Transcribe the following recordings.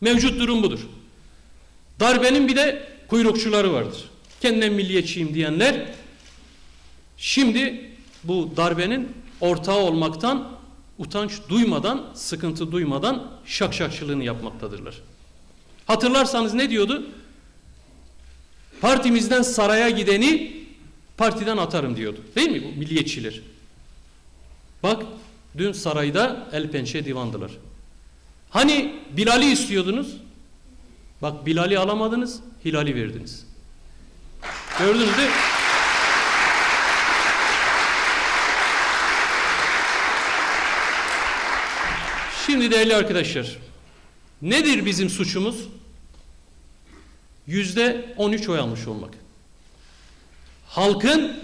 Mevcut durum budur. Darbenin bir de kuyrukçuları vardır. Kendine milliyetçiyim diyenler şimdi bu darbenin ortağı olmaktan utanç duymadan, sıkıntı duymadan şakşakçılığını yapmaktadırlar. Hatırlarsanız ne diyordu? Partimizden saraya gideni partiden atarım diyordu. Değil mi bu milliyetçiler? Bak dün sarayda el pençe divandılar. Hani Bilal'i istiyordunuz? Bak Bilal'i alamadınız, Hilal'i verdiniz. Gördünüz değil mi? Şimdi değerli arkadaşlar, nedir bizim suçumuz? Yüzde 13 oy almış olmak. Halkın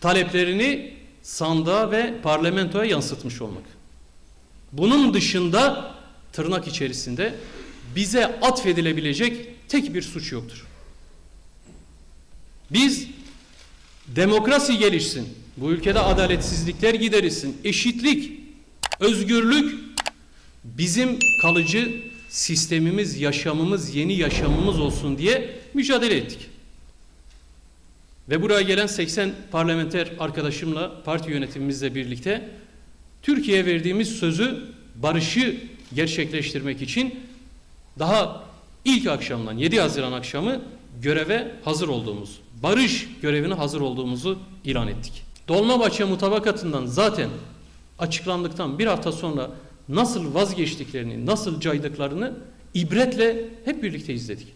taleplerini sandığa ve parlamentoya yansıtmış olmak. Bunun dışında tırnak içerisinde bize atfedilebilecek tek bir suç yoktur. Biz demokrasi gelişsin, bu ülkede adaletsizlikler giderilsin, eşitlik, özgürlük bizim kalıcı sistemimiz, yaşamımız, yeni yaşamımız olsun diye mücadele ettik. Ve buraya gelen 80 parlamenter arkadaşımla, parti yönetimimizle birlikte Türkiye'ye verdiğimiz sözü, barışı gerçekleştirmek için daha ilk akşamdan 7 Haziran akşamı göreve hazır olduğumuz, barış görevine hazır olduğumuzu ilan ettik. Dolmabahçe mutabakatından zaten açıklandıktan bir hafta sonra nasıl vazgeçtiklerini, nasıl caydıklarını ibretle hep birlikte izledik.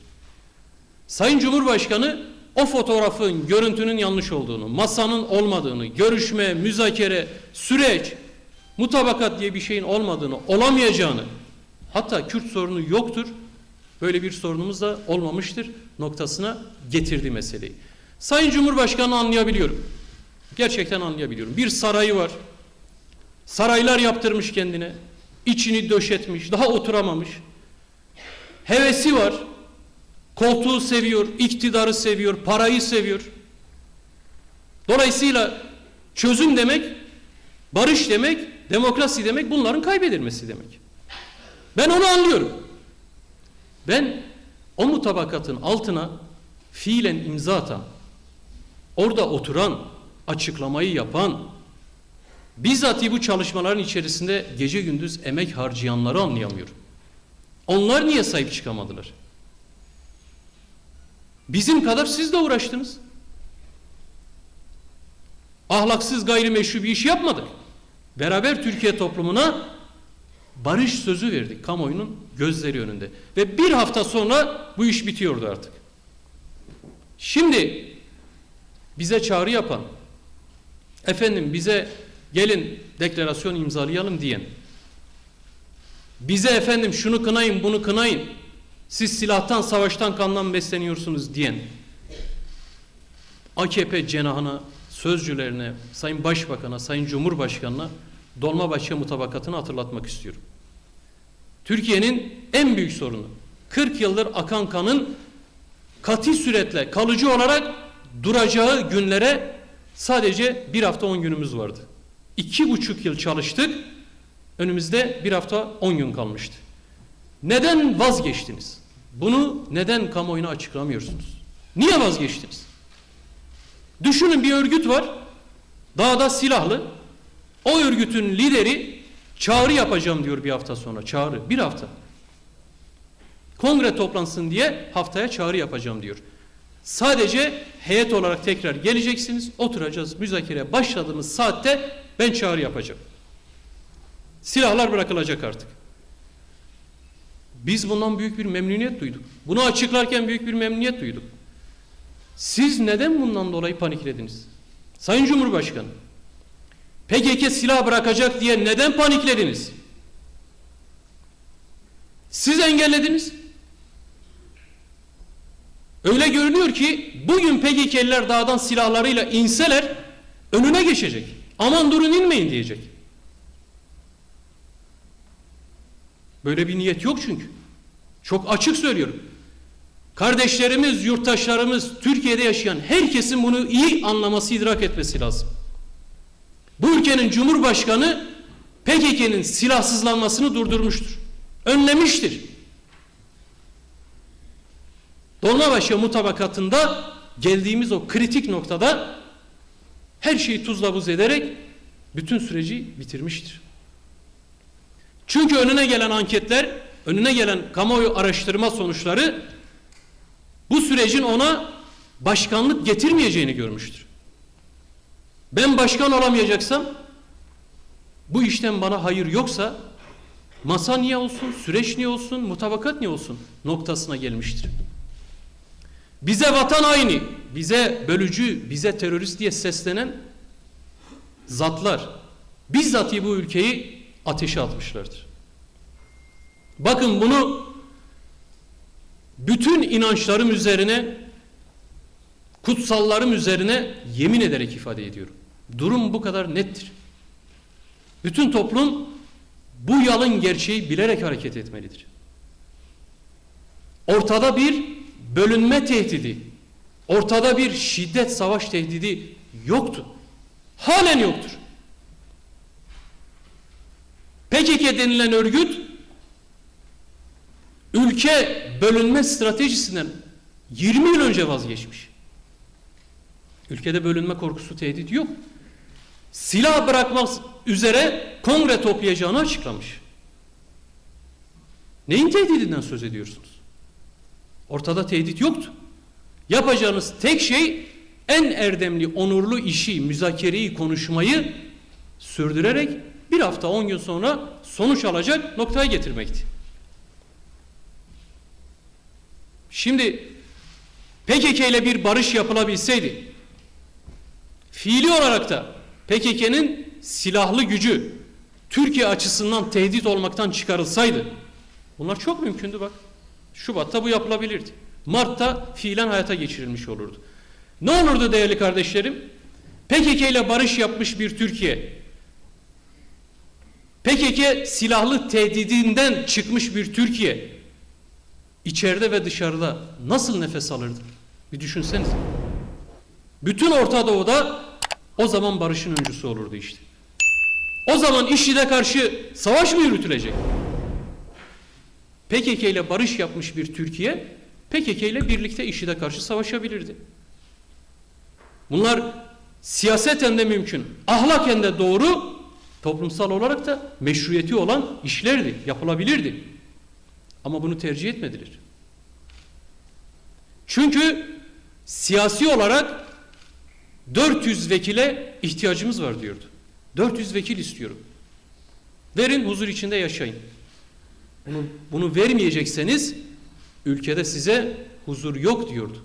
Sayın Cumhurbaşkanı o fotoğrafın, görüntünün yanlış olduğunu, masanın olmadığını, görüşme, müzakere, süreç, mutabakat diye bir şeyin olmadığını, olamayacağını, hatta Kürt sorunu yoktur, böyle bir sorunumuz da olmamıştır noktasına getirdi meseleyi. Sayın Cumhurbaşkanı anlayabiliyorum. Gerçekten anlayabiliyorum. Bir sarayı var. Saraylar yaptırmış kendine. içini döşetmiş, daha oturamamış. Hevesi var. Koltuğu seviyor, iktidarı seviyor, parayı seviyor. Dolayısıyla çözüm demek, barış demek, demokrasi demek bunların kaybedilmesi demek. Ben onu anlıyorum. Ben o mutabakatın altına fiilen imza atan, orada oturan, açıklamayı yapan, bizzati bu çalışmaların içerisinde gece gündüz emek harcayanları anlayamıyorum. Onlar niye sahip çıkamadılar? Bizim kadar siz de uğraştınız. Ahlaksız gayrimeşru bir iş yapmadık. Beraber Türkiye toplumuna barış sözü verdik kamuoyunun gözleri önünde. Ve bir hafta sonra bu iş bitiyordu artık. Şimdi bize çağrı yapan, efendim bize gelin deklarasyon imzalayalım diyen, bize efendim şunu kınayın bunu kınayın, siz silahtan savaştan kandan besleniyorsunuz diyen, AKP cenahına, sözcülerine, Sayın Başbakan'a, Sayın Cumhurbaşkanı'na Dolmabahçe mutabakatını hatırlatmak istiyorum. Türkiye'nin en büyük sorunu 40 yıldır akan kanın kati süretle kalıcı olarak duracağı günlere sadece bir hafta on günümüz vardı. İki buçuk yıl çalıştık. Önümüzde bir hafta on gün kalmıştı. Neden vazgeçtiniz? Bunu neden kamuoyuna açıklamıyorsunuz? Niye vazgeçtiniz? Düşünün bir örgüt var. Dağda silahlı. O örgütün lideri çağrı yapacağım diyor bir hafta sonra. Çağrı. Bir hafta. Kongre toplansın diye haftaya çağrı yapacağım diyor. Sadece heyet olarak tekrar geleceksiniz. Oturacağız. Müzakere başladığımız saatte ben çağrı yapacağım. Silahlar bırakılacak artık. Biz bundan büyük bir memnuniyet duyduk. Bunu açıklarken büyük bir memnuniyet duyduk. Siz neden bundan dolayı paniklediniz? Sayın Cumhurbaşkanı, PKK silah bırakacak diye neden paniklediniz? Siz engellediniz. Öyle görünüyor ki bugün PKK'liler dağdan silahlarıyla inseler önüne geçecek. Aman durun inmeyin diyecek. Böyle bir niyet yok çünkü. Çok açık söylüyorum. Kardeşlerimiz, yurttaşlarımız, Türkiye'de yaşayan herkesin bunu iyi anlaması, idrak etmesi lazım. Bu ülkenin Cumhurbaşkanı PKK'nın silahsızlanmasını durdurmuştur. Önlemiştir. Dolmabahçe mutabakatında geldiğimiz o kritik noktada her şeyi tuzla buz ederek bütün süreci bitirmiştir. Çünkü önüne gelen anketler, önüne gelen kamuoyu araştırma sonuçları bu sürecin ona başkanlık getirmeyeceğini görmüştür. Ben başkan olamayacaksam bu işten bana hayır yoksa masa niye olsun, süreç niye olsun, mutabakat niye olsun noktasına gelmiştir. Bize vatan haini, bize bölücü, bize terörist diye seslenen zatlar bizzat bu ülkeyi ateşe atmışlardır. Bakın bunu bütün inançlarım üzerine kutsallarım üzerine yemin ederek ifade ediyorum. Durum bu kadar nettir. Bütün toplum bu yalın gerçeği bilerek hareket etmelidir. Ortada bir bölünme tehdidi, ortada bir şiddet savaş tehdidi yoktu. Halen yoktur. PKK denilen örgüt ülke bölünme stratejisinden 20 yıl önce vazgeçmiş. Ülkede bölünme korkusu tehdit yok. Silah bırakmak üzere kongre toplayacağını açıklamış. Neyin tehdidinden söz ediyorsunuz? Ortada tehdit yoktu. Yapacağınız tek şey en erdemli, onurlu işi, müzakereyi, konuşmayı sürdürerek bir hafta on gün sonra sonuç alacak noktaya getirmekti. Şimdi PKK ile bir barış yapılabilseydi, fiili olarak da PKK'nın silahlı gücü Türkiye açısından tehdit olmaktan çıkarılsaydı, bunlar çok mümkündü bak. Şubat'ta bu yapılabilirdi. Mart'ta fiilen hayata geçirilmiş olurdu. Ne olurdu değerli kardeşlerim? PKK ile barış yapmış bir Türkiye, PKK silahlı tehdidinden çıkmış bir Türkiye, içeride ve dışarıda nasıl nefes alırdı? Bir düşünseniz. Bütün Orta Doğu'da o zaman barışın öncüsü olurdu işte. O zaman IŞİD'e karşı savaş mı yürütülecek? PKK ile barış yapmış bir Türkiye, PKK ile birlikte IŞİD'e karşı savaşabilirdi. Bunlar siyaseten de mümkün, ahlaken de doğru, toplumsal olarak da meşruiyeti olan işlerdi, yapılabilirdi. Ama bunu tercih etmediler. Çünkü siyasi olarak 400 vekile ihtiyacımız var diyordu. 400 vekil istiyorum. Verin huzur içinde yaşayın. Bunu, bunu vermeyecekseniz ülkede size huzur yok diyordu.